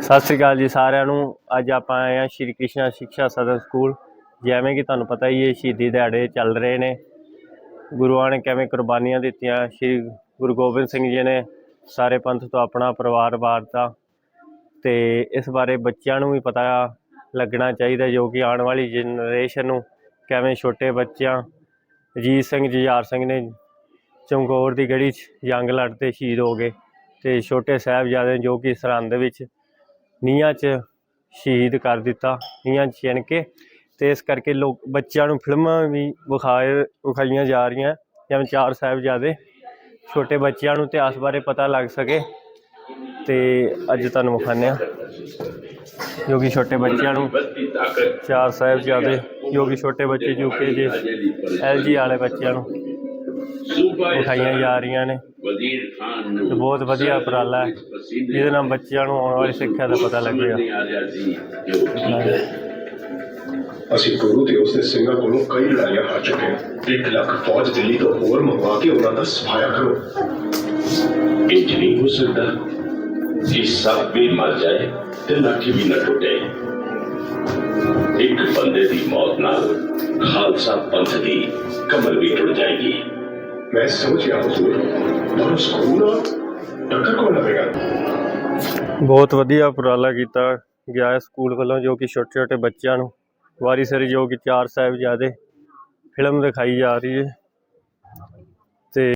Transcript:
ਸਤਿ ਸ੍ਰੀ ਅਕਾਲ ਜੀ ਸਾਰਿਆਂ ਨੂੰ। ਅੱਜ ਆਪਾਂ ਆਏ ਹਾਂ ਸ਼੍ਰੀ ਕ੍ਰਿਸ਼ਨਾ ਸਿੱਖਿਆ ਸਦਨ ਸਕੂਲ। ਜਿਵੇਂ ਕਿ ਤੁਹਾਨੂੰ ਪਤਾ ਹੀ ਹੈ, ਸ਼ਹੀਦੀ ਦਿਹਾੜੇ ਚੱਲ ਰਹੇ ਨੇ। ਗੁਰੂਆਂ ਨੇ ਕਿਵੇਂ ਕੁਰਬਾਨੀਆਂ ਦਿੱਤੀਆਂ, ਸ਼੍ਰੀ ਗੁਰੂ ਗੋਬਿੰਦ ਸਿੰਘ ਜੀ ਨੇ ਸਾਰੇ ਪੰਥ ਤੋਂ ਆਪਣਾ ਪਰਿਵਾਰ ਵਾਰਤਾ। ਤੇ ਇਸ ਬਾਰੇ ਬੱਚਿਆਂ ਨੂੰ ਵੀ ਪਤਾ ਲੱਗਣਾ ਚਾਹੀਦਾ, ਜੋ ਕਿ ਆਉਣ ਵਾਲੀ ਜਨਰੇਸ਼ਨ ਨੂੰ ਕਿਵੇਂ ਛੋਟੇ ਬੱਚਿਆਂ, ਅਜੀਤ ਸਿੰਘ, ਜੁਝਾਰ ਸਿੰਘ ਨੇ ਚਮਕੌਰ ਦੀ ਗੜੀ 'ਚ ਜੰਗ ਲੜਦੇ ਸ਼ਹੀਦ ਹੋ ਗਏ। ਤੇ ਛੋਟੇ ਸਾਹਿਬਜ਼ਾਦੇ ਜੋ ਕਿ ਸਰਹੰਦ ਵਿੱਚ ਨੀਹਾਂ 'ਚ ਸ਼ਹੀਦ ਕਰ ਦਿੱਤਾ, ਨੀਹਾਂ 'ਚ ਚਿਣ ਕੇ, ਤੇ ਇਸ ਕਰਕੇ ਲੋਕ, ਬੱਚਿਆਂ ਨੂੰ ਫਿਲਮਾਂ ਵੀ ਵਿਖਾਏ, ਵਿਖਾਈਆਂ ਜਾ ਰਹੀਆਂ, ਜਿਵੇਂ ਚਾਰ ਸਾਹਿਬਜ਼ਾਦੇ, ਛੋਟੇ ਬੱਚਿਆਂ ਨੂੰ ਇਤਿਹਾਸ ਬਾਰੇ ਪਤਾ ਲੱਗ ਸਕੇ, ਤੇ ਅੱਜ ਤੁਹਾਨੂੰ ਵਿਖਾਉਂਦੇ ਹਾਂ। ਜੋ ਕਿ ਛੋਟੇ ਬੱਚਿਆਂ ਨੂੰ, ਚਾਰ ਸਾਹਿਬਜ਼ਾਦੇ, ਜੋ ਕਿ ਛੋਟੇ ਬੱਚੇ ਯੂਕੇ ਦੇ ਐਲਜੀ ਵਾਲੇ ਬੱਚਿਆਂ ਨੂੰ ਵਿਖਾਈਆਂ ਜਾ ਰਹੀਆਂ ਨੇ। ਵਜ਼ੀਰ ਖਾਨ ਤੇ ਬਹੁਤ ਵਧੀਆ ਉਪਰਾਲਾ ਹੈ। ਜਿਹਦੇ ਨਾਲ ਬੱਚਿਆਂ ਨੂੰ ਆਉਣ ਵਾਲੀ ਸਿੱਖਿਆ ਦਾ ਪਤਾ ਲੱਗੇਗਾ। ਅਸੀਂ ਗੁਰੂ ਤੇ ਉਸਦੇ ਸਿੰਘਾਂ ਕੋਲੋਂ ਕਈ ਲੜਾਈਆਂ ਹਾਰ ਚੁੱਕੇ ਹਾਂ। ਇੱਕ ਲੱਖ ਫੌਜ ਦਿੱਲੀ ਤੋਂ ਹੋਰ ਮੰਗਵਾ ਕੇ ਉਹਨਾਂ ਦਾ ਸਫਾਇਆ ਕਰੋ। ਇੰਜ ਨਹੀਂ ਹੋ ਸਕਦਾ ਕਿ ਸਭ ਵੀ ਮਰ ਜਾਏ ਤੇ ਲਾਠੀ ਵੀ ਨਾ ਟੁੱਟੇ। ਇੱਕ ਬੰਦੇ ਦੀ ਮੌਤ ਨਾਲ ਖਾਲਸਾ ਪੰਥ ਦੀ ਕਮਰ ਵੀ ਟੁੱਟ ਜਾਏਗੀ। ਮੈਂ ਸਮਝ ਗਿਆ ਹਜ਼ੂਰ ਪਰ ਉਸ ਗੁਰੂ ਟੱਕਰ ਕੌਣ ਲਵੇਗਾ ਬਹੁਤ ਵਧੀਆ ਉਪਰਾਲਾ ਕੀਤਾ ਗਿਆ ਹੈ ਸਕੂਲ ਵੱਲੋਂ, ਜੋ ਕਿ ਛੋਟੇ ਛੋਟੇ ਬੱਚਿਆਂ ਨੂੰ ਵਾਰੀ ਸਰੀ ਜੋ ਕਿ ਚਾਰ ਸਾਹਿਬਜ਼ਾਦੇ ਫਿਲਮ ਦਿਖਾਈ ਜਾ ਰਹੀ ਹੈ।